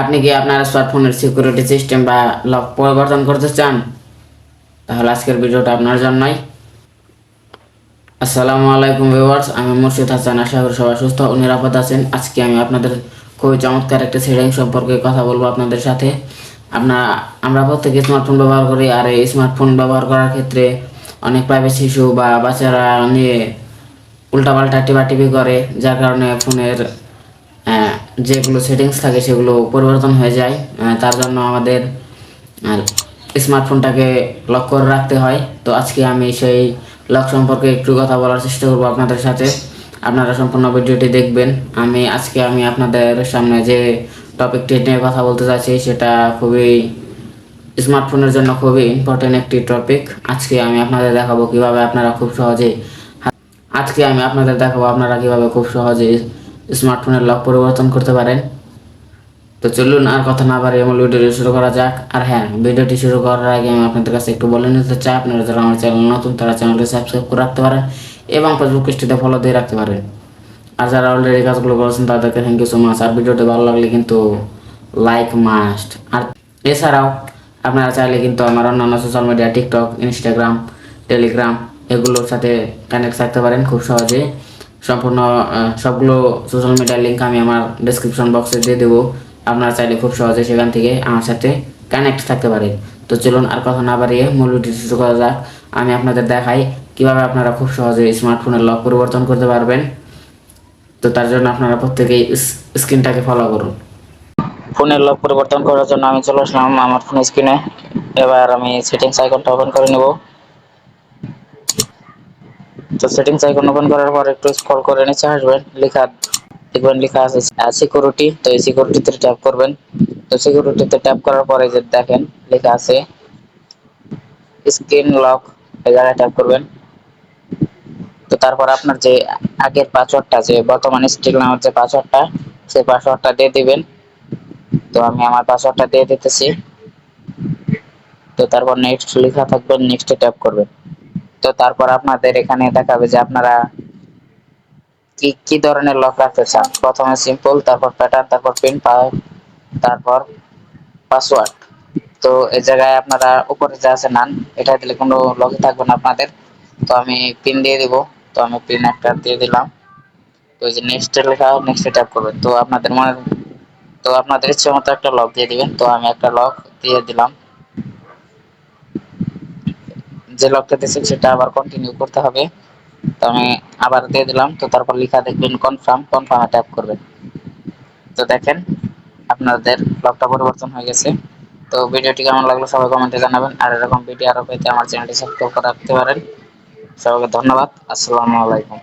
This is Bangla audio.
আপনি কি আপনার স্মার্টফোনের সিকিউরিটি সিস্টেম বা লক পরিবর্তন করতে চান? তাহলে আজকের ভিডিওটা আপনার জন্যই। আসসালামু আলাইকুম ভিউয়ার্স আমি মুর্শিদ হাসান। আশা করি সবাই সুস্থ ও নিরাপদ আছেন। আজকে আমি আপনাদের খুবই চমৎকার একটা সেটিং সম্পর্কে কথা বলব আপনাদের সাথে। আপনারা, আমরা প্রত্যেকে স্মার্টফোন ব্যবহার করি, আর এই স্মার্টফোন ব্যবহার করার ক্ষেত্রে অনেক প্রাইভেট শিশু বা বাচ্চারা নিয়ে উল্টাপাল্টা টিপাটিপি করে, যার কারণে ফোনের যেগুলো সেটিংস থাকে সেগুলো পরিবর্তন হয়ে যায়। তার জন্য আমাদের স্মার্টফোনটাকে লক করে রাখতে হয়। তো আজকে আমি সেই লক সম্পর্কে একটু কথা বলার চেষ্টা করব আপনাদের সাথে। আপনারা সম্পূর্ণ ভিডিওটি দেখবেন। আমি, আজকে আমি আপনাদের সামনে যে টপিকটি নিয়ে কথা বলতে চাইছি সেটা খুবই স্মার্টফোনের জন্য খুবই ইম্পর্টেন্ট একটি টপিক আজকে আমি আপনাদের দেখাবো কীভাবে আপনারা খুব সহজে আজকে আমি আপনাদের দেখাবো আপনারা কীভাবে খুব সহজে স্মার্টফোনের লক পরিবর্তন করতে পারেন। তো চলুন আর কথা না বাড়িয়ে আমার ভিডিওটি শুরু করা যাক। আর হ্যাঁ ভিডিওটি শুরু করার আগে আমি আপনাদের কাছে একটু বলে নিতে চাই, আপনারা যারা আমার চ্যানেল নতুন, তারা চ্যানেলটি সাবস্ক্রাইব করে রাখতে পারেন এবং ফেসবুক পেজটিতে ফলো দিয়ে রাখতে পারেন। আর যারা অলরেডি কাজগুলো করেছেন, তাদেরকে থ্যাংক ইউ সো মাচ আর ভিডিওটি ভালো লাগলে কিন্তু লাইক মাস্ট আর এছাড়াও আপনারা চাইলে কিন্তু আমার অন্যান্য social media TikTok Instagram Telegram এগুলোর সাথে কানেক্ট থাকতে পারেন খুব সহজে সম্পূর্ণ সবগুলো সোশ্যাল মিডিয়ার লিঙ্ক আমি আমার ডেসক্রিপশন বক্সে দিয়ে দেবো। আপনারা চাইলে খুব সহজে সেখান থেকে আমার সাথে কানেক্ট থাকতে পারেন। তো চলুন আর কথা না বাড়িয়ে মূল ভিডিও শুরু করা যাক। আমি আপনাদের দেখাই কীভাবে আপনারা খুব সহজে স্মার্টফোনের লক পরিবর্তন করতে পারবেন। তো তার জন্য আপনারা প্রত্যেকেই স্ক্রিনটাকে ফলো করুন। ফোনের লক পরিবর্তন করার জন্য আমি চলে আসলাম আমার ফোন স্ক্রিনে এবার আমি সেটিংস আইকনটা ওপেন করে নেব। তো সেটিংস আইকন ওপেন করার পর একটু স্ক্রল করে নিচে আসবেন, লেখা, দেখবেন লেখা আছে সিকিউরিটি তো এই সিকিউরিটিতে ট্যাপ করবেন। তো সিকিউরিটিতে ট্যাপ করার পরে যে দেখেন, লেখা আছে স্ক্রিন লক এই জায়গায় ট্যাপ করবেন। তো তারপর আপনার যে আগের পাসওয়ার্ডটা যে বর্তমানে স্টিল নামের যে পাসওয়ার্ডটা সেই পাসওয়ার্ডটা দিয়ে দিবেন। তো আমি আমার পাসওয়ার্ডটা দিয়ে দিতেছি। তো তারপর নেক্সট লেখা থাকবে নেক্সটে ট্যাপ করবেন। তো তারপর আপনাদের এখানে দেখাবে যে আপনারা কি কি ধরনের লক রাখতে চান? প্রথমে সিম্পল তারপর প্যাটার্ন তারপর পিন তারপর পাসওয়ার্ড তো এই জায়গায় আপনারা উপরে যা আছে নান, এটা দিলে কোনো লকই থাকবে না আপনাদের। তো আমি পিন দিয়ে দিব। তো আমি পিন একটা দিয়ে দিলাম। তো যে নেক্সট লেখা নেক্সটে ট্যাপ করবেন। তো আপনাদের মনে, তো আপনাদের ইচ্ছে মতো একটা লক দিয়ে দিবেন। তো আমি একটা লক দিয়ে দিলাম। যে লকটা দিয়েছেন সেটা আবার কন্টিনিউ করতে হবে। তো আমি আবার দিয়ে দিলাম, তো তারপর লিখা দেখবেন কনফার্ম কনফার্মে ট্যাপ করবেন। তো দেখেন, আপনাদের লকটা পরিবর্তন হয়ে গেছে। তো ভিডিওটি কেমন লাগল সবাই কমেন্টে জানাবেন, আর এরকম ভিডিও আরও পেতে আমার চ্যানেলটি সাবস্ক্রাইব করে রাখতে পারেন। সবাইকে ধন্যবাদ, আসসালামু আলাইকুম।